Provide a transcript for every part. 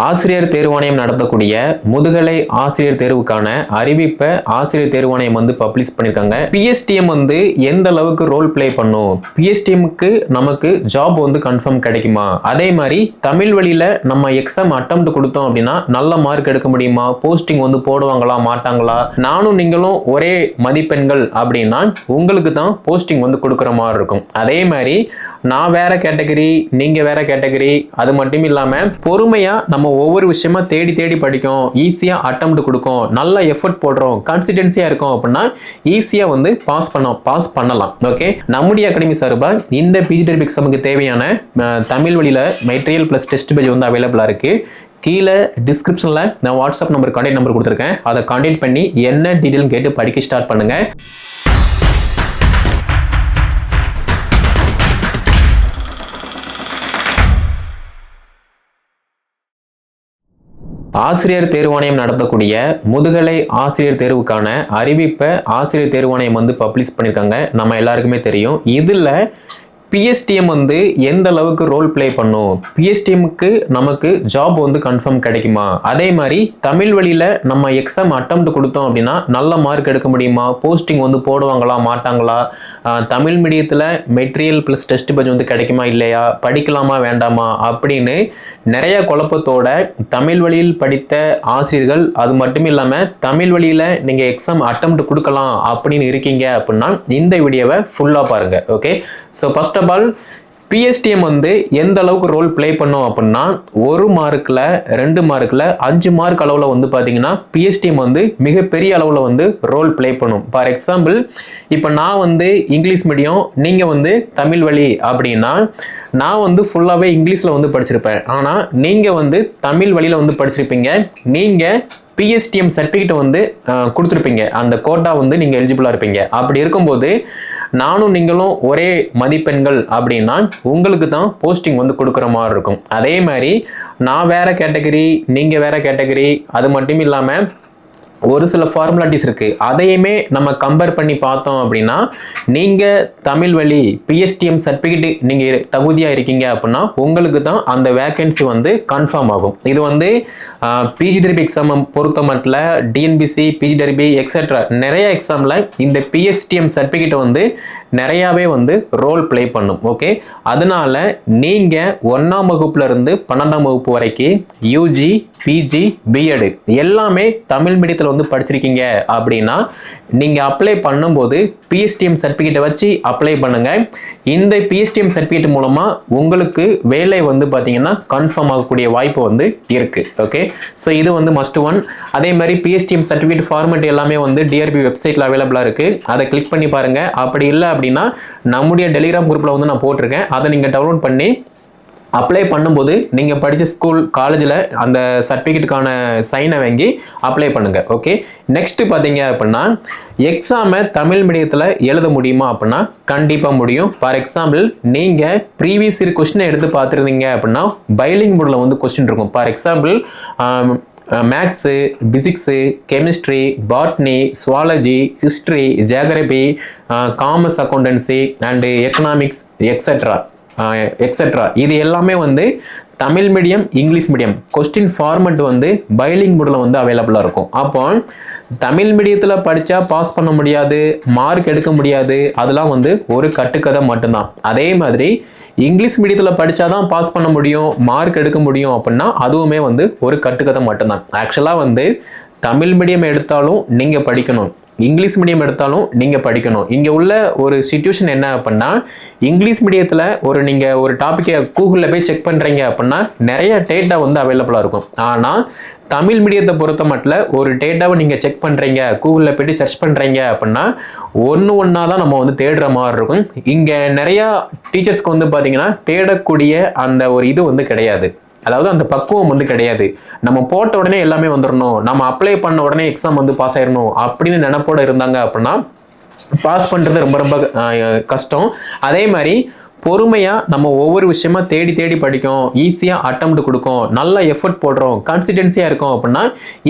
ஆசிரியர் தேர்வாணையம் நடத்தக்கூடிய முதுகலை ஆசிரியர் தேர்வுக்கான அறிவிப்பை ஆசிரியர் தேர்வாணையம் வந்து பப்ளிஷ் பண்ணியிருக்காங்க பிஎஸ்டிஎம் வந்து எந்த அளவுக்கு ரோல் ப்ளே பண்ணும்? பிஎஸ்டிஎம்க்கு நமக்கு ஜாப் வந்து கன்ஃபார்ம் கிடைக்குமா? அதே மாதிரி தமிழ் வழியில நம்ம எக்ஸாம் அட்டம் கொடுத்தோம் அப்படின்னா நல்ல மார்க் எடுக்க முடியுமா? போஸ்டிங் வந்து போடுவாங்களா? மாட்டாங்களா? நானும் நீங்களும் ஒரே மதிப்பெண்கள் அப்படின்னா உங்களுக்கு தான் போஸ்டிங் வந்து கொடுக்குற மாதிரி இருக்கும். அதே மாதிரி நான் வேற கேட்டகரி நீங்க வேற கேட்டகரி அது மட்டும் இல்லாம பொறுமையா நம்ம ஒவ்வொரு விஷயமா தேடி தேடி படிக்கும் ஈஸியா அட்டம் கொடுக்கும் நல்ல எஃபர்ட் போடுறோம் கான்சிடென்சியா இருக்கும் அப்படின்னா ஈஸியா வந்து பாஸ் பண்ண பாஸ் பண்ணலாம். ஓகே நம்முடைய அகாடமி சார்பாக இந்த பிஜி டெர்பிக் எக்ஸாமுக்கு தேவையான தமிழ் வழியில மெட்டீரியல் பிளஸ் டெஸ்ட் பேஜ் வந்து அவைலபிளா இருக்கு. கீழே டிஸ்கிரிப்ஷனில் நான் வாட்ஸ்அப் நம்பர் கான்டாக்ட் நம்பர் கொடுத்துருக்கேன். அதை கான்டாக்ட் பண்ணி என்ன டீட்டெயில் கேட்டு படிக்க ஸ்டார்ட் பண்ணுங்கள் ஆசிரியர் தேர்வாணையம் நடத்தக்கூடிய முதுகலை ஆசிரியர் தேர்வுக்கான அறிவிப்பை ஆசிரியர் தேர்வாணையம் வந்து பப்ளிஷ் பண்ணியிருக்காங்க நம்ம எல்லாருக்குமே தெரியும். இதில் பிஎஸ்டிஎம் வந்து எந்த அளவுக்கு ரோல் ப்ளே பண்ணும்? பிஎஸ்டிஎம்க்கு நமக்கு ஜாப் வந்து கன்ஃபார்ம் கிடைக்குமா? அதே மாதிரி தமிழ் வழியில் நம்ம எக்ஸாம் அட்டம் கொடுத்தோம் அப்படின்னா நல்ல மார்க் எடுக்க முடியுமா? போஸ்டிங் வந்து போடுவாங்களா? மாட்டாங்களா? தமிழ் மீடியத்தில் மெட்டீரியல் ப்ளஸ் டெஸ்ட் பட்ஜ் வந்து கிடைக்குமா? இல்லையா? படிக்கலாமா? வேண்டாமா? அப்படின்னு நிறைய குழப்பத்தோட தமிழ் வழியில் படித்த ஆசிரியர்கள் அது மட்டும் இல்லாமல் தமிழ் வழியில் நீங்கள் எக்ஸாம் அட்டம் கொடுக்கலாம் அப்படின்னு இருக்கீங்க அப்படின்னா இந்த வீடியோவை ஃபுல்லாக பாருங்கள் okay so first of all PSTM வந்து எந்த அளவுக்கு ரோல் ப்ளே பண்ணும் அப்படின்னா ஒரு மார்க்கில் ரெண்டு மார்க்கில் அஞ்சு மார்க் அளவில் வந்து பார்த்தீங்கன்னா பிஎஸ்டிஎம் வந்து மிகப்பெரிய அளவில் வந்து ரோல் ப்ளே பண்ணும். ஃபார் எக்ஸாம்பிள் இப்போ நான் வந்து இங்கிலீஷ் மீடியம் நீங்கள் வந்து தமிழ் வழி அப்படின்னா நான் வந்து ஃபுல்லாகவே இங்கிலீஷில் வந்து படிச்சிருப்பேன். ஆனால் நீங்கள் வந்து தமிழ் வழியில் வந்து படிச்சிருப்பீங்க. நீங்கள் பிஎஸ்டிஎம் சர்டிஃபிகேட்டை வந்து கொடுத்துருப்பீங்க. அந்த கோட்டா வந்து நீங்கள் எலிஜிபிளாக இருப்பீங்க. அப்படி இருக்கும்போது நானும் நீங்களும் ஒரே மதிப்பெண்கள் அப்படின்னா உங்களுக்கு தான் போஸ்டிங் வந்து கொடுக்குற மாதிரி இருக்கும். அதே மாதிரி நான் வேற கேட்டகரி நீங்கள் வேற கேட்டகரி அது மட்டும் இல்லாமல் ஒரு சில ஃபார்முலாட்டிஸ் இருக்கு. அதையுமே நம்ம கம்பேர் பண்ணி பார்த்தோம் அப்படின்னா நீங்க தமிழ் வழி பிஎஸ்டிஎம் சர்டிஃபிகேட் நீங்க தகுதியா இருக்கீங்க அப்படின்னா உங்களுக்கு தான் அந்த வேகன்சி வந்து கன்ஃபார்ம் ஆகும். இது வந்து பிஜிடிபி எக்ஸாம் பொறுத்த மட்டும் டிஎன்பிசி பிஜிடிபி எக்ஸட்ரா எக்ஸெட்ரா நிறைய எக்ஸாம்ல இந்த பிஎஸ்டிஎம் சர்டிஃபிகேட் வந்து நிறையாவே வந்து ரோல் ப்ளே பண்ணும் ஓகே அதனால நீங்கள் ஒன்றாம் வகுப்புலேருந்து பன்னெண்டாம் வகுப்பு வரைக்கும் யூஜி பிஜி பிஎடு எல்லாமே தமிழ் மீடியத்தில் வந்து படிச்சிருக்கீங்க அப்படின்னா நீங்கள் அப்ளை பண்ணும்போது பிஎஸ்டிஎம் சர்டிஃபிகேட்டை வச்சு அப்ளை பண்ணுங்கள் இந்த பிஎஸ்டிஎம் சர்டிஃபிகேட் மூலமாக உங்களுக்கு வேலை வந்து பார்த்தீங்கன்னா கன்ஃபார்ம் ஆகக்கூடிய வாய்ப்பு வந்து இருக்குது ஓகே ஸோ இது வந்து மஸ்ட் ஒன் அதே மாதிரி பிஎஸ்டிஎம் சர்டிஃபிகேட் ஃபார்மேட் எல்லாமே வந்து டிஆர்பி வெப்சைட்டில் அவைலபிளாக இருக்குது அதை கிளிக் பண்ணி பாருங்கள் அப்படி இல்லை அப்படின்னா நம்முடைய டெலிகிராம் குரூப்பில் வந்து நான் போட்டிருக்கேன். அதை நீங்கள் டவுன்லோட் பண்ணி அப்ளை பண்ணும்போது நீங்கள் படித்த ஸ்கூல் காலேஜில் அந்த சர்டிஃபிகேட்டுக்கான சைனை வாங்கி அப்ளை பண்ணுங்கள் ஓகே நெக்ஸ்ட்டு பார்த்தீங்க அப்படின்னா எக்ஸாமை தமிழ் மீடியத்தில் எழுத முடியுமா அப்படின்னா கண்டிப்பாக முடியும். ஃபார் எக்ஸாம்பிள் நீங்கள் ப்ரீவியஸ் இயர் கொஸ்டினை எடுத்து பார்த்துருந்தீங்க அப்படின்னா பைலிங் மோடில் வந்து கொஸ்டின் இருக்கும். For example maths physics chemistry botany zoology history geography commerce accountancy and economics etcetera etcetera இது எல்லாமே வந்து Tamil medium English medium question format வந்து பைலிங் மோடில் வந்து அவைலபிளாக இருக்கும். அப்போ தமிழ் மீடியத்தில் படித்தா பாஸ் பண்ண முடியாது மார்க் எடுக்க முடியாது அதெல்லாம் வந்து ஒரு கட்டுக்கதை மட்டும்தான். அதே மாதிரி இங்கிலீஷ் மீடியத்தில் படித்தா தான் பாஸ் பண்ண முடியும் மார்க் எடுக்க முடியும் அப்படின்னா அதுவுமே வந்து ஒரு கட்டுக்கதை மட்டும்தான். ஆக்சுவலாக வந்து தமிழ் மீடியம் எடுத்தாலும் நீங்கள் படிக்கணும். இங்கிலீஷ் மீடியம் எடுத்தாலும் நீங்கள் படிக்கணும். இங்கே உள்ள ஒரு சுச்சுவேஷன் என்ன அப்படின்னா இங்கிலீஷ் மீடியத்தில் ஒரு நீங்கள் ஒரு டாப்பிக்கை கூகுளில் போய் செக் பண்ணுறீங்க அப்படின்னா நிறைய டேட்டா வந்து அவைலபிளாக இருக்கும். ஆனால் தமிழ் மீடியத்தை பொறுத்த மட்டும் ஒரு டேட்டாவை நீங்கள் செக் பண்ணுறீங்க கூகுளில் போய்ட்டு சர்ச் பண்ணுறீங்க அப்படின்னா ஒன்று ஒன்றா தான் நம்ம வந்து தேடுற மாதிரி இருக்கும். இங்கே நிறையா டீச்சர்ஸ்க்கு வந்து பார்த்தீங்கன்னா தேடக்கூடிய அந்த ஒரு இது வந்து கிடையாது. அதாவது அந்த பக்குவம் வந்து கிடையாது. நம்ம போட்ட உடனே எல்லாமே வந்துடணும் நம்ம அப்ளை பண்ண உடனே எக்ஸாம் வந்து பாஸ் ஆயிடணும் அப்படின்னு நினப்போட இருந்தாங்க அப்படின்னா பாஸ் பண்ணுறது ரொம்ப ரொம்ப கஷ்டம். அதே மாதிரி பொறுமையாக நம்ம ஒவ்வொரு விஷயமா தேடி தேடி படிக்கும் ஈஸியாக அட்டம் கொடுக்கும் நல்ல எஃபர்ட் போடுறோம். கான்சிடென்சியாக இருக்கும் அப்படின்னா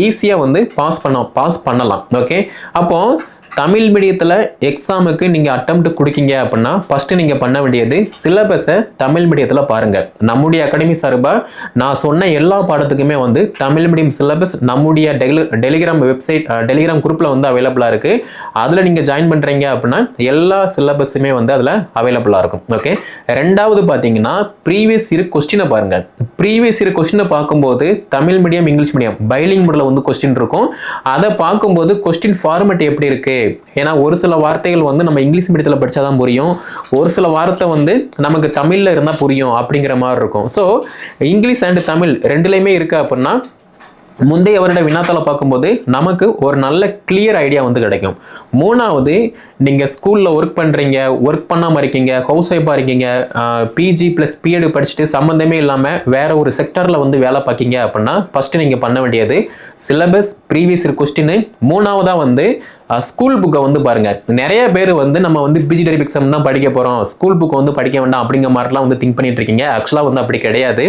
ஈஸியாக வந்து பாஸ் பண்ணோம் பாஸ் பண்ணலாம். ஓகே அப்போது தமிழ் மீடியத்தில் எக்ஸாமுக்கு நீங்கள் அட்டம் கொடுக்கீங்க அப்படின்னா ஃபஸ்ட்டு நீங்கள் பண்ண வேண்டியது சிலபஸை தமிழ் மீடியத்தில் பாருங்கள் நம்முடைய அகாடமி சார்பாக நான் சொன்ன எல்லா பாடத்துக்குமே வந்து தமிழ் மீடியம் சிலபஸ் நம்முடைய டெலி டெலிகிராம் வெப்சைட் டெலிகிராம் குரூப்பில் வந்து அவைலபிளாக இருக்குது அதில் நீங்கள் ஜாயின் பண்ணுறீங்க அப்படின்னா எல்லா சிலபஸுமே வந்து அதில் அவைலபிளாக இருக்கும். ஓகே ரெண்டாவது பார்த்தீங்கன்னா ப்ரீவியஸ் இயர் கொஸ்டினை பாருங்கள் ப்ரீவியஸ் இயர் கொஸ்டினை பார்க்கும்போது தமிழ் மீடியம் இங்கிலீஷ் மீடியம் பைலிங் மோடில் வந்து கொஸ்டின் இருக்கும். அதை பார்க்கும்போது கொஸ்டின் ஃபார்மேட் எப்படி இருக்குது ஏன்னா ஒரு சில வார்த்தைகள் வந்து நம்ம இங்கிலீஷ் மீடியத்தில் படிச்சாதான் புரியும். ஒரு சில வார்த்தை வந்து நமக்கு தமிழில் இருந்தால் புரியும் அப்படிங்கிற மாதிரி இருக்கும். ஸோ இங்கிலீஷ் அண்ட் தமிழ் ரெண்டுலேயுமே இருக்கு அப்படின்னா முந்தைய வருட வினாத்தாள பார்க்கும்போது நமக்கு ஒரு நல்ல கிளியர் ஐடியா வந்து கிடைக்கும். மூணாவது நீங்கள் ஸ்கூலில் ஒர்க் பண்ணுறீங்க ஒர்க் பண்ணாமல் இருக்கீங்க ஹவுஸ் ஒய்ஃபாக இருக்கீங்க பிஜி ப்ளஸ் பிஎட் படிச்சுட்டு சம்மந்தமே இல்லாமல் வேற ஒரு செக்டரில் வந்து வேலை பார்க்கீங்க அப்படின்னா ஃபஸ்ட்டு நீங்கள் பண்ண வேண்டியது சிலபஸ் ப்ரீவியஸ் கொஸ்டின் மூணாவதாக வந்து ஸ்கூல் புக்கை வந்து பாருங்க. நிறைய பேர் வந்து நம்ம வந்து பிஜி டெரிப் எக்ஸாம் தான் படிக்க போகிறோம் ஸ்கூல் புக் வந்து படிக்க வேண்டாம் அப்படிங்கிற மாதிரிலாம் வந்து திங்க் பண்ணிட்டு இருக்கீங்க. ஆக்சுவலாக வந்து அப்படி கிடையாது.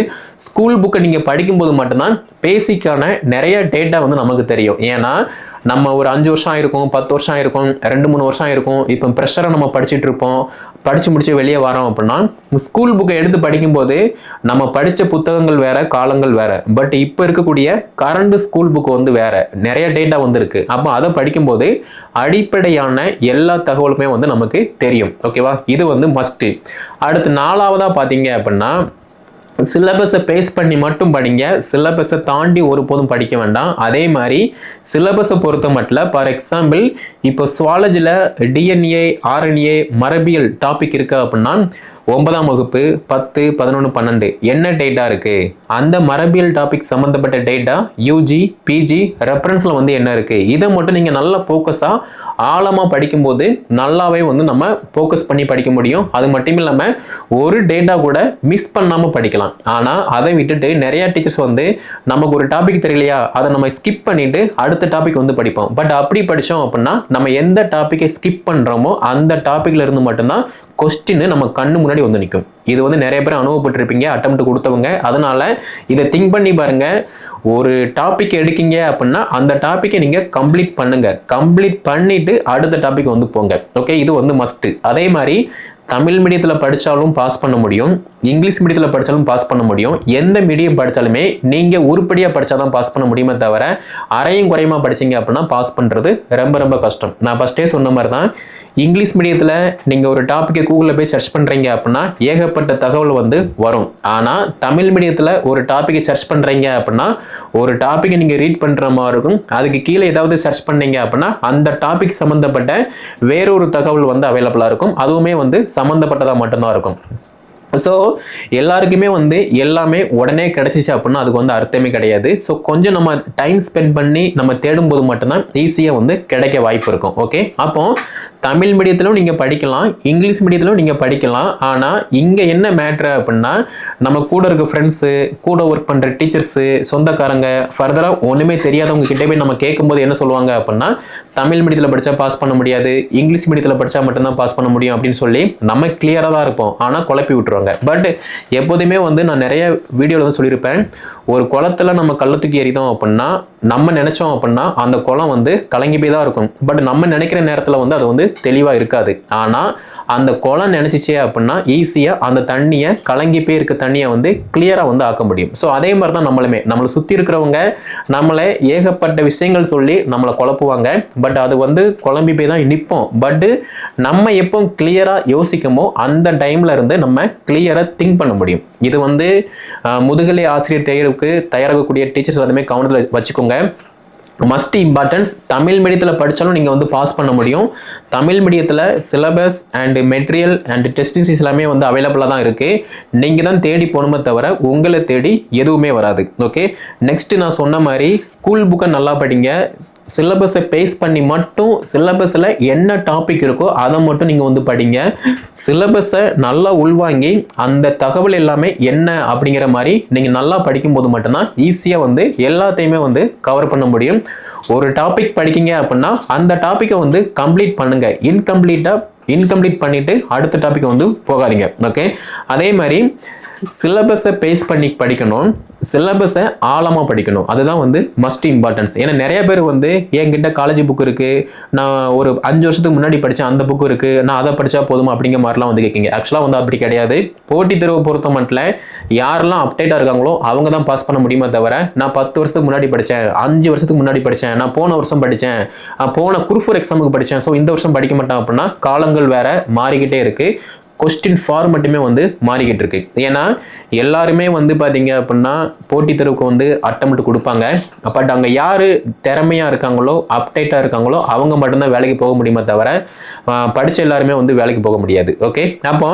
ஸ்கூல் புக்கை நீங்கள் படிக்கும்போது மட்டும்தான் பேசிக்கான நிறைய டேட்டா வந்து நமக்கு தெரியும். ஏன்னா நம்ம ஒரு அஞ்சு வருஷம் ஆயிருக்கும் பத்து வருஷம் ஆயிருக்கும் ரெண்டு மூணு வருஷம் ஆயிருக்கும். இப்போ ப்ரெஷரை நம்ம படிச்சுட்டு இருப்போம். படித்து முடிச்சு வெளியே வரோம் அப்படின்னா ஸ்கூல் புக்கை எடுத்து படிக்கும்போது நம்ம படித்த புத்தகங்கள் வேற காலங்கள் வேற. பட் இப்போ இருக்கக்கூடிய கரண்ட் ஸ்கூல் புக் வந்து வேற. நிறைய டேட்டா வந்துருக்கு. அப்போ அதை படிக்கும்போது அடிப்படையான எல்லா தகவலுமே வந்து நமக்கு தெரியும். ஓகேவா இது வந்து மஸ்ட்டு அடுத்து நாலாவதாக பார்த்தீங்க அப்படின்னா சிலபஸை பேஸ் பண்ணி மட்டும் படிங்க. சிலபஸை தாண்டி ஒருபோதும் படிக்க வேண்டாம். அதே மாதிரி சிலபஸை பொறுத்த மட்டும் ஃபார் எக்ஸாம்பிள் இப்போ சுவாலஜியில் டிஎன்ஏ ஆர்என்ஏ மரபியல் டாபிக் இருக்கு அப்படின்னா ஒன்பதாம் வகுப்பு பத்து பதினொன்று பன்னெண்டு. என்ன டேட்டா இருக்குது அந்த மரபியல் டாபிக் சம்மந்தப்பட்ட டேட்டா யூஜி பிஜி ரெஃபரன்ஸில் வந்து என்ன இருக்குது இதை மட்டும் நீங்கள் நல்லா ஃபோக்கஸாக ஆழமாக படிக்கும்போது நல்லாவே வந்து நம்ம ஃபோக்கஸ் பண்ணி படிக்க முடியும். அது மட்டும் இல்லாமல் ஒரு டேட்டா கூட மிஸ் பண்ணாமல் படிக்கலாம். ஆனால் அதை விட்டுட்டு நிறையா டீச்சர்ஸ் வந்து நமக்கு ஒரு டாபிக் தெரியலையா? அதை நம்ம ஸ்கிப் பண்ணிட்டு அடுத்த டாபிக் வந்து படிப்போம். பட் அப்படி படித்தோம் அப்படின்னா நம்ம எந்த டாப்பிக்கை ஸ்கிப் பண்ணுறோமோ அந்த டாப்பிக்கில் இருந்து மட்டும்தான் கொஸ்டின் நம்ம கண்ணு முன்னாடி வந்து நிற்கும் இது வந்து நிறைய பேர் அனுபவப்பட்டிருப்பீங்க அட்டம்ப்ட் கொடுத்தவங்க. அதனால இதை திங்க் பண்ணி பாருங்க. ஒரு டாபிக் எடுக்கீங்க அப்படின்னா அந்த டாப்பிக்கை நீங்க கம்ப்ளீட் பண்ணுங்க. கம்ப்ளீட் பண்ணிட்டு அடுத்த டாபிக் வந்து போங்க. ஓகே இது வந்து மஸ்ட் அதே மாதிரி தமிழ் மீடியத்தில் படித்தாலும் பாஸ் பண்ண முடியும். இங்கிலீஷ் மீடியத்தில் படித்தாலும் பாஸ் பண்ண முடியும். எந்த மீடியம் படித்தாலுமே நீங்கள் உருப்படியாக படித்தா தான் பாஸ் பண்ண முடியுமே தவிர அரையும் குறையுமா படிச்சீங்க அப்படின்னா பாஸ் பண்ணுறது ரொம்ப ரொம்ப கஷ்டம். நான் ஃபஸ்ட்டே சொன்ன மாதிரி தான் இங்கிலீஷ் மீடியத்தில் நீங்கள் ஒரு டாப்பிக்கை கூகுளில் போய் சர்ச் பண்ணுறீங்க அப்படின்னா ஏகப்பட்ட தகவல் வந்து வரும். ஆனால் தமிழ் மீடியத்தில் ஒரு டாப்பிக்கை சர்ச் பண்ணுறீங்க அப்படின்னா ஒரு டாப்பிக்கை நீங்கள் ரீட் பண்ணுற மாதிரி இருக்கும். அதுக்கு கீழே ஏதாவது சர்ச் பண்ணீங்க அப்படின்னா அந்த டாபிக் சம்மந்தப்பட்ட வேறொரு தகவல் வந்து அவைலபிளாக இருக்கும். அதுவுமே வந்து சம்மந்தப்பட்டதாக மட்டும்தான் இருக்கும். ஸோ எல்லாருக்குமே வந்து எல்லாமே உடனே கிடச்சிச்சு அப்படின்னா அதுக்கு வந்து அர்த்தமே கிடையாது. ஸோ கொஞ்சம் நம்ம டைம் ஸ்பெண்ட் பண்ணி நம்ம தேடும்போது மட்டும்தான் ஈஸியாக வந்து கிடைக்க வாய்ப்பு இருக்கும். ஓகே அப்போ தமிழ் மீடியத்திலும் நீங்கள் படிக்கலாம் இங்கிலீஷ் மீடியத்திலும் நீங்கள் படிக்கலாம். ஆனால் இங்கே என்ன மேட்ரு அப்படின்னா நம்ம கூட இருக்க ஃப்ரெண்ட்ஸு கூட ஒர்க் பண்ணுற டீச்சர்ஸு சொந்தக்காரங்க ஃபர்தராக ஒன்றுமே தெரியாதவங்க கிட்டே போய் நம்ம கேட்கும்போது என்ன சொல்லுவாங்க அப்படின்னா தமிழ் மீடியத்தில் படித்தா பாஸ் பண்ண முடியாது இங்கிலீஷ் மீடியத்தில் படித்தா மட்டும்தான் பாஸ் பண்ண முடியும் அப்படின்னு சொல்லி நம்ம கிளியராக தான் இருப்போம். ஆனால் குழப்பி விட்டுருவாங்க. பட் எப்போதுமே வந்து நான் நிறைய வீடியோவில் தான் சொல்லியிருப்பேன். ஒரு குளத்துல நம்ம கள்ள தூக்கி எறிதோம் அப்படின்னா நம்ம நினைச்சோம் அப்படின்னா அந்த குளம் வந்து கலங்கி போய் தான் இருக்கும். பட் நம்ம நினைக்கிற நேரத்தில் வந்து அது வந்து தெளிவாக இருக்காது. ஆனால் அந்த குளம் நினச்சிச்சே அப்படின்னா ஈஸியாக அந்த தண்ணியை கலங்கி போய் இருக்க தண்ணியை வந்து கிளியராக வந்து ஆக்க முடியும். ஸோ அதே மாதிரி தான் நம்மளுமே. நம்மளை சுற்றி இருக்கிறவங்க நம்மளை ஏகப்பட்ட விஷயங்கள் சொல்லி நம்மளை குழப்புவாங்க. பட் அது வந்து குழம்பி போய் தான் நிற்போம் பட்டு நம்ம எப்போ கிளியராக யோசிக்கமோ அந்த டைமில் இருந்து நம்ம கிளியராக திங்க் பண்ண முடியும். இது வந்து முதுகலை ஆசிரியர் தேர்வுக்கு தயாராகக்கூடிய டீச்சர்ஸ் எல்லாத்தையுமே கவனத்தில் வச்சுக்கோங்க. மஸ்ட் இம்பார்ட்டன்ஸ் தமிழ் மீடியத்தில் படித்தாலும் நீங்கள் வந்து பாஸ் பண்ண முடியும். தமிழ் மீடியத்தில் syllabus and material and test series எல்லாமே வந்து அவைலபிளாக தான் இருக்குது நீங்கள் தான் தேடி போகணுமே தவிர உங்களை தேடி எதுவுமே வராது. ஓகே நெக்ஸ்ட்டு நான் சொன்ன மாதிரி ஸ்கூல் புக்கை நல்லா படிங்க. சிலபஸை பேஸ் பண்ணி மட்டும் சிலபஸில் என்ன டாபிக் இருக்கோ அதை மட்டும் நீங்கள் வந்து படிங்க. சிலபஸை நல்லா உள்வாங்கி அந்த தகவல் எல்லாமே என்ன அப்படிங்கிற மாதிரி நீங்கள் நல்லா படிக்கும்போது மட்டும்தான் ஈஸியாக வந்து எல்லாத்தையுமே வந்து கவர் பண்ண முடியும். ஒரு டாபிக் படிக்கிங்க அப்படின்னா அந்த டாப்பிக்கை வந்து கம்ப்ளீட் பண்ணுங்க. இன்கம்ப்ளீட்டாக இன்கம்ப்ளீட் பண்ணிட்டு அடுத்த டாபிக் வந்து போகாதீங்க. ஓகே அதே மாதிரி சிலபஸை பேஸ் பண்ணி படிக்கணும். சிலபஸை ஆழமாக படிக்கணும். அதுதான் வந்து மஸ்ட் இம்பார்ட்டன்ஸ் ஏன்னா நிறைய பேர் வந்து என்கிட்ட காலேஜ் புக் இருக்குது நான் ஒரு அஞ்சு வருஷத்துக்கு முன்னாடி படித்தேன் அந்த புக் இருக்குது நான் அதை படித்தா போதுமா? அப்படிங்கிற மாதிரிலாம் வந்து கேட்குங்க. ஆக்சுவலாக வந்து அப்படி கிடையாது. போட்டித் தேர்வு பொறுத்த மட்டும் யாரெல்லாம் அப்டேட்டாக இருக்காங்களோ அவங்க தான் பாஸ் பண்ண முடியுமே தவிர நான் பத்து வருஷத்துக்கு முன்னாடி படித்தேன் அஞ்சு வருஷத்துக்கு முன்னாடி படித்தேன் நான் போன வருஷம் படித்தேன் போன குரூஃபர் எக்ஸாமுக்கு படித்தேன் ஸோ இந்த வருஷம் படிக்க மாட்டேன் அப்படின்னா காலங்கள் வேற மாறிக்கிட்டே இருக்குது கொஸ்டின் ஃபார்மெட்டுமே வந்து மாறிக்கிட்டு இருக்கு ஏன்னா எல்லாருமே வந்து பார்த்தீங்க அப்படின்னா போட்டித் தேர்வுக்கு வந்து அட்டம்ப்ட் கொடுப்பாங்க. பட் அங்கே யார் திறமையாக இருக்காங்களோ அப்டேட்டாக இருக்காங்களோ அவங்க மட்டும்தான் வேலைக்கு போக முடியுமே தவிர படித்த எல்லாருமே வந்து வேலைக்கு போக முடியாது. ஓகே அப்போ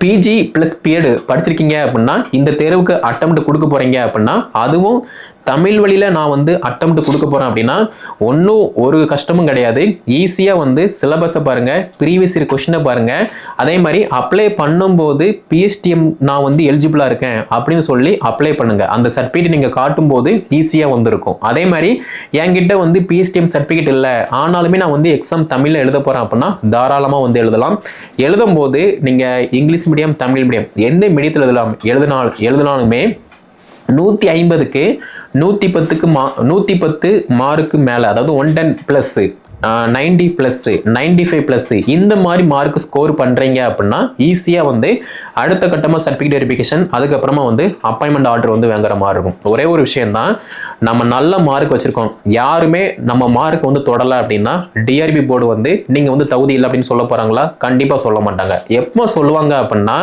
பிஜி ப்ளஸ் பிஎட் படிச்சிருக்கீங்க அப்படின்னா இந்த தேர்வுக்கு அட்டம் கொடுக்க போகிறீங்க அப்படின்னா அதுவும் தமிழ் வழியில் நான் வந்து அட்டம்ப்ட் கொடுக்க போகிறேன் அப்படின்னா ஒன்றும் ஒரு கஷ்டமும் கிடையாது. ஈஸியாக வந்து சிலபஸை பாருங்கள் ப்ரீவியஸ் இயர் கொஷினை பாருங்கள் அதே மாதிரி அப்ளை பண்ணும்போது பிஎஸ்டிஎம் நான் வந்து எலிஜிபிளாக இருக்கேன் அப்படின்னு சொல்லி அப்ளை பண்ணுங்கள் அந்த சர்டிஃபிகேட் நீங்கள் காட்டும்போது ஈஸியாக வந்திருக்கும். அதே மாதிரி என்கிட்ட வந்து பிஎஸ்டிஎம் சர்டிஃபிகேட் இல்லை. ஆனாலுமே நான் வந்து எக்ஸாம் தமிழில் எழுத போகிறேன் அப்படின்னா தாராளமாக வந்து எழுதலாம். எழுதும்போது நீங்கள் இங்கிலீஷ் மீடியம் தமிழ் மீடியம் எந்த மீடியத்தில் எழுதலாம்? எழுதினால் எழுதினாலுமே நூற்றி ஐம்பதுக்கு நூற்றி பத்துக்கு மா நூற்றி பத்து மார்க்கு மேலே அதாவது one ten plus ninety plus ninety five plus இந்த மாதிரி மார்க் ஸ்கோர் பண்ணுறீங்க அப்படின்னா ஈஸியாக வந்து அடுத்த கட்டமாக சர்டிஃபிகேட் வெரிஃபிகேஷன் அதுக்கப்புறமா வந்து அப்பாயின்மெண்ட் ஆர்டர் வந்து வாங்குற மாதிரி இருக்கும். ஒரே ஒரு விஷயம்தான் நம்ம நல்ல மார்க் வச்சுருக்கோம். யாருமே நம்ம மார்க் வந்து தொடலை அப்படின்னா டிஆர்பி போர்டு வந்து நீங்கள் வந்து தகுதி இல்லை அப்படின்னு சொல்ல போகிறாங்களா கண்டிப்பாக சொல்ல மாட்டாங்க. எப்போ சொல்லுவாங்க அப்படின்னா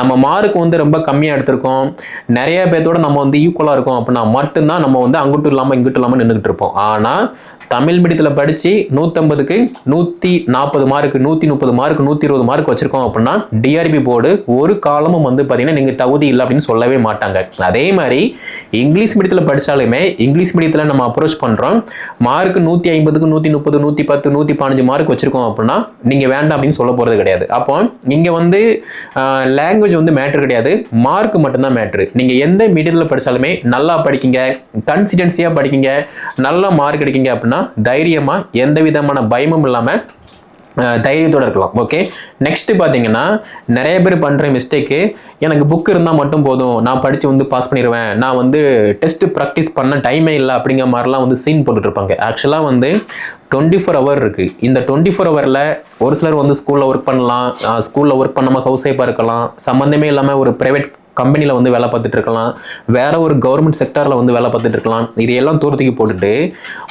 நம்ம மார்க் வந்து ரொம்ப கம்மியாக எடுத்திருக்கோம். நிறைய பேர்த்தோட நம்ம வந்து ஈக்குவலாக இருக்கோம் அப்படின்னா மட்டும்தான் நம்ம வந்து அங்கிட்டும் இல்லாமல் இங்கிட்டும் இல்லாமல் நின்றுக்கிட்டு இருப்போம். ஆனால் தமிழ் மீடியத்தில் படித்து நூற்றம்பதுக்கு நூற்றி நாற்பது மார்க் நூற்றி முப்பது மார்க் நூற்றி இருபது மார்க் வச்சுருக்கோம் அப்படின்னா டிஆர்பி போர்டு ஒரு காலமும் வந்து பார்த்தீங்கன்னா நீங்கள் தகுதி இல்லை அப்படின்னு சொல்லவே மாட்டாங்க. அதே மாதிரி இங்கிலீஷ் மீடியத்தில் படித்தாலுமே இங்கிலீஷ் மீடியத்தில் நம்ம அப்ரோச் பண்ணுறோம் மார்க் நூற்றி ஐம்பதுக்கு நூற்றி முப்பது நூற்றி பத்து நூற்றி பதினஞ்சு மார்க் வச்சுருக்கோம் அப்படின்னா நீங்கள் வேண்டாம் அப்படின்னு சொல்ல போகிறது கிடையாது. அப்போ இங்கே வந்து லாங்குவேஜ் வந்து மேட்ரு கிடையாது. மார்க் மட்டும்தான் மேட்ரு நீங்கள் எந்த மீடியத்தில் படித்தாலுமே நல்லா படிக்கிங்க கன்சிடென்சியாக படிக்கிங்க நல்லா மார்க் எடுக்கிங்க அப்படின்னா தைரியமாக எந்த விதமான பயமும் இல்லாமல் தைரியத்தோடு இருக்கலாம். ஓகே நெக்ஸ்ட்டு பார்த்தீங்கன்னா நிறைய பேர் பண்ணுற மிஸ்டேக்கு எனக்கு புக் இருந்தால் மட்டும் போதும். நான் படித்து வந்து பாஸ் பண்ணிடுவேன் நான் வந்து டெஸ்ட்டு ப்ராக்டிஸ் பண்ண டைமே இல்லை அப்படிங்கிற மாதிரிலாம் வந்து சீன் போட்டுட்ருப்பாங்க ஆக்சுவலாக வந்து டுவெண்ட்டி ஃபோர் ஹவர் இருக்குது இந்த டுவெண்ட்டி ஃபோர் ஹவரில் ஒரு சிலர் வந்து ஸ்கூலில் ஒர்க் பண்ணலாம். ஸ்கூலில் ஒர்க் பண்ணாமல் ஹவுஸ் ஒய்ஃபாக இருக்கலாம். சம்மந்தமே இல்லாமல் ஒரு ப்ரைவேட் கம்பெனியில் வந்து வேலை பார்த்துட்டு இருக்கலாம். வேற ஒரு கவர்மெண்ட் செக்டரில் வந்து வேலை பார்த்துட்டு இருக்கலாம். இதையெல்லாம் தூரத்துக்கு போட்டுட்டு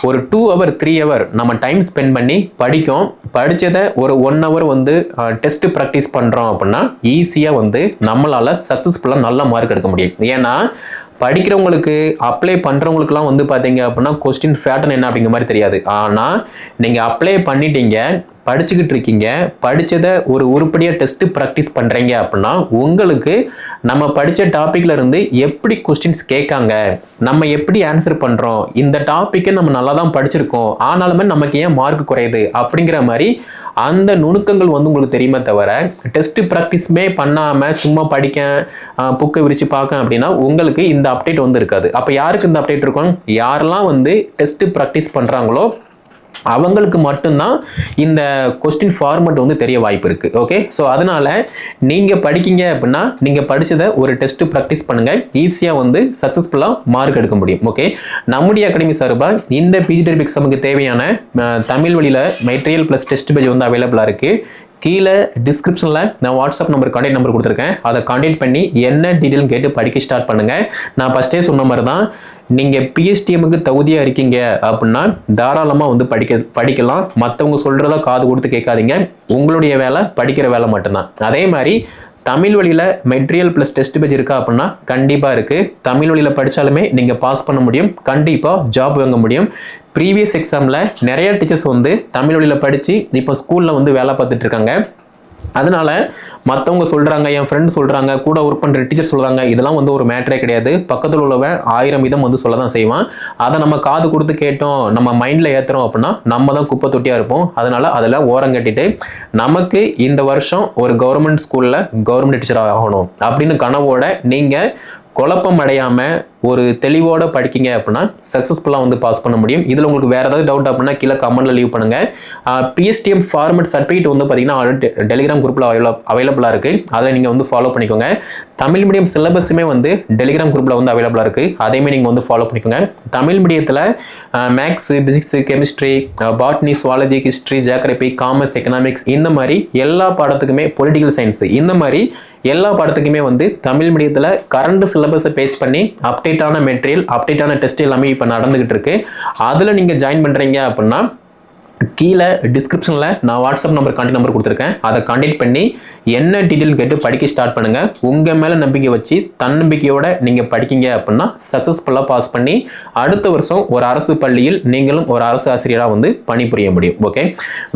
ஒரு டூ ஹவர் த்ரீ ஹவர் நம்ம டைம் ஸ்பெண்ட் பண்ணி படிக்கும். படித்ததை ஒரு ஒன் ஹவர் வந்து டெஸ்ட் ப்ராக்டிஸ் பண்ணுறோம் அப்படின்னா ஈஸியாக வந்து நம்மளால் சக்ஸஸ்ஃபுல்லாக நல்ல மார்க் எடுக்க முடியும். ஏன்னா படிக்கிறவங்களுக்கு அப்ளை பண்ணுறவங்களுக்குலாம் வந்து பார்த்தீங்க அப்படின்னா கொஸ்டின் ஃபேட்டன் என்ன அப்படிங்கிற மாதிரி தெரியாது. ஆனால் நீங்கள் அப்ளை பண்ணிட்டீங்க படிச்சுக்கிட்டு இருக்கீங்க படித்ததை ஒரு உருப்படியாக டெஸ்ட்டு ப்ராக்டிஸ் பண்ணுறீங்க அப்படின்னா உங்களுக்கு நம்ம படித்த டாப்பிக்கில் இருந்து எப்படி கொஸ்டின்ஸ் கேட்காங்க நம்ம எப்படி ஆன்சர் பண்ணுறோம் இந்த டாப்பிக்கை நம்ம நல்லா தான் படிச்சிருக்கோம் ஆனாலுமே நமக்கு ஏன் மார்க் குறையுது அப்படிங்கிற மாதிரி அந்த நுணுக்கங்கள் வந்து உங்களுக்கு தெரியுமே தவிர டெஸ்ட்டு ப்ராக்டிஸ்மே பண்ணாமல் சும்மா படிக்க புக்கை விரித்து பார்க்க அப்படின்னா உங்களுக்கு இந்த அப்டேட் வந்து இருக்காது. அப்போ யாருக்கு இந்த அப்டேட் இருக்கும்? யாரெல்லாம் வந்து டெஸ்ட்டு ப்ராக்டிஸ் பண்ணுறாங்களோ அவங்களுக்கு மட்டும்தான் இந்த கொஸ்டின் ஃபார்மெட் வந்து தெரிய வாய்ப்பு இருக்குது ஓகே ஸோ அதனால நீங்கள் படிக்கிங்க அப்படின்னா நீங்கள் படித்ததை ஒரு டெஸ்ட்டு ப்ராக்டிஸ் பண்ணுங்கள் ஈஸியாக வந்து சக்ஸஸ்ஃபுல்லாக மார்க் எடுக்க முடியும். ஓகே நம்முடைய அகாடமி சார்பாக இந்த பிஜிடெரிப் எக்ஸாமுக்கு தேவையான தமிழ் வழியில் மெட்டீரியல் ப்ளஸ் டெஸ்ட் பேஜ் வந்து அவைலபிளாக இருக்குது கீழே டிஸ்கிரிப்ஷனில் நான் வாட்ஸ்அப் நம்பர் கான்டாக்ட் நம்பர் கொடுத்துருக்கேன். அதை கான்டாக்ட் பண்ணி என்ன டீட்டெயில் கேட்டு படிக்க ஸ்டார்ட் பண்ணுங்கள் நான் ஃபஸ்ட்டே சொன்ன மாதிரி தான் நீங்கள் பிஎஸ்டிஎம்முக்கு தகுதியாக இருக்கீங்க அப்படின்னா தாராளமாக வந்து படிக்க படிக்கலாம். மற்றவங்க சொல்கிறத காது கொடுத்து கேட்காதீங்க. உங்களுடைய வேலை படிக்கிற வேலை மட்டும்தான். அதே மாதிரி தமிழ் வழியில் மெட்டீரியல் ப்ளஸ் டெஸ்ட் பேஜ் இருக்கா அப்படின்னா கண்டிப்பாக இருக்குது தமிழ் வழியில் படித்தாலுமே நீங்கள் பாஸ் பண்ண முடியும். கண்டிப்பாக ஜாப் வாங்க முடியும். ப்ரீவியஸ் எக்ஸாமில் நிறைய டீச்சர்ஸ் வந்து தமிழ் வழியில் படித்து இப்போ ஸ்கூலில் வந்து வேலை பார்த்துட்ருக்காங்க அதனால மற்றவங்க சொல்கிறாங்க என் ஃப்ரெண்ட் சொல்கிறாங்க கூட ஒர்க் பண்ணுற டீச்சர் சொல்கிறாங்க இதெல்லாம் வந்து ஒரு மேட்டரே கிடையாது. பக்கத்தில் உள்ளவன் ஆயிரம் விதம் வந்து சொல்ல தான் செய்வான். அதை நம்ம காது கொடுத்து கேட்டோம் நம்ம மைண்டில் ஏற்றுறோம் அப்படின்னா நம்ம தான் குப்பை தொட்டியாக இருப்போம். அதனால் அதில் ஓரம் கட்டிட்டு நமக்கு இந்த வருஷம் ஒரு கவர்மெண்ட் ஸ்கூலில் கவர்மெண்ட் டீச்சர் ஆகணும் அப்படின்னு கனவோட நீங்கள் குழப்பம் அடையாமல் ஒரு தெளிவோட படிக்கிங்க அப்படின்னா சக்ஸஸ்ஃபுல்லாக வந்து பாஸ் பண்ண முடியும். இதில் உங்களுக்கு வேறு ஏதாவது டவுட் அப்படின்னா கீழே கமெண்ட்ல லீவ் பண்ணுங்கள் பிஎஸ்டிஎம் ஃபார்மட் சர்டிஃபிகேட் வந்து பார்த்தீங்கன்னா ஆல்ரெடி டெலிகிராம் குரூப்பில் அவைலபிள் அவைலபிளாக இருக்குது அதை நீங்கள் வந்து ஃபாலோ பண்ணிக்கோங்க. தமிழ் மீடியம் சிலபஸுமே வந்து டெலிகிராம் குரூப்பில் வந்து அவைலபிளாக இருக்குது அதையுமே நீங்கள் வந்து ஃபாலோ பண்ணிக்கோங்க. தமிழ் மீடியத்தில் maths physics chemistry botany zoology history geography commerce economics இந்த மாதிரி எல்லா பாடத்துக்குமே பொலிட்டிக்கல் சயின்ஸ் இந்த மாதிரி எல்லா பாடத்துக்குமே வந்து தமிழ் மீடியத்தில் கரண்ட் சிலபஸை பேஸ் பண்ணி அப்டேட் அப்டேட்டான மெட்டீரியல் அப்டேட்டான டெஸ்ட் எல்லாமே இப்போ நடந்துகிட்டு இருக்கு. அதில் நீங்கள் ஜாயின் பண்ணுறீங்க அப்படின்னா கீழே டிஸ்கிரிப்ஷனில் நான் வாட்ஸ்அப் நம்பர் கான்டெக்ட் நம்பர் கொடுத்துருக்கேன். அதை கான்டெக்ட் பண்ணி என்ன டீட்டெயில் கேட்டு படிக்க ஸ்டார்ட் பண்ணுங்கள் உங்கள் மேலே நம்பிக்கை வச்சு தன்னம்பிக்கையோடு நீங்கள் படிக்கீங்க அப்படின்னா சக்ஸஸ்ஃபுல்லாக பாஸ் பண்ணி அடுத்த வருஷம் ஒரு அரசு பள்ளியில் நீங்களும் ஒரு அரசு ஆசிரியராக வந்து பணிபுரிய முடியும். ஓகே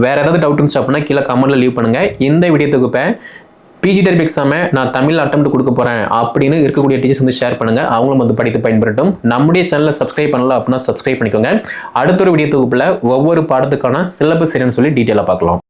வேறு ஏதாவது டவுட் இருந்துச்சு அப்படின்னா கீழே கமெண்ட்டில் லீவ் பண்ணுங்கள் இந்த வீடியோ தொகுப்பை பிஜி டெரிப் எக்ஸாமை நான் தமிழ் அட்டம் கொடுக்க போகிறேன் அப்படின்னு இருக்கக்கூடிய டீச்சர்ஸ் வந்து ஷேர் பண்ணுங்கள் அவங்களும் வந்து படித்து பயன்படுத்தும் நம்முடைய சேனலை சப்ஸ்கிரைப் பண்ணல அப்படின்னா சப்ஸ்கிரைப் பண்ணிக்கோங்க. அடுத்த ஒரு வீடியோ தொகுப்பில் ஒவ்வொரு பாடத்துக்கான சிலபஸ் என்னன்னு சொல்லி டீட்டெயிலாக பார்க்கலாம்.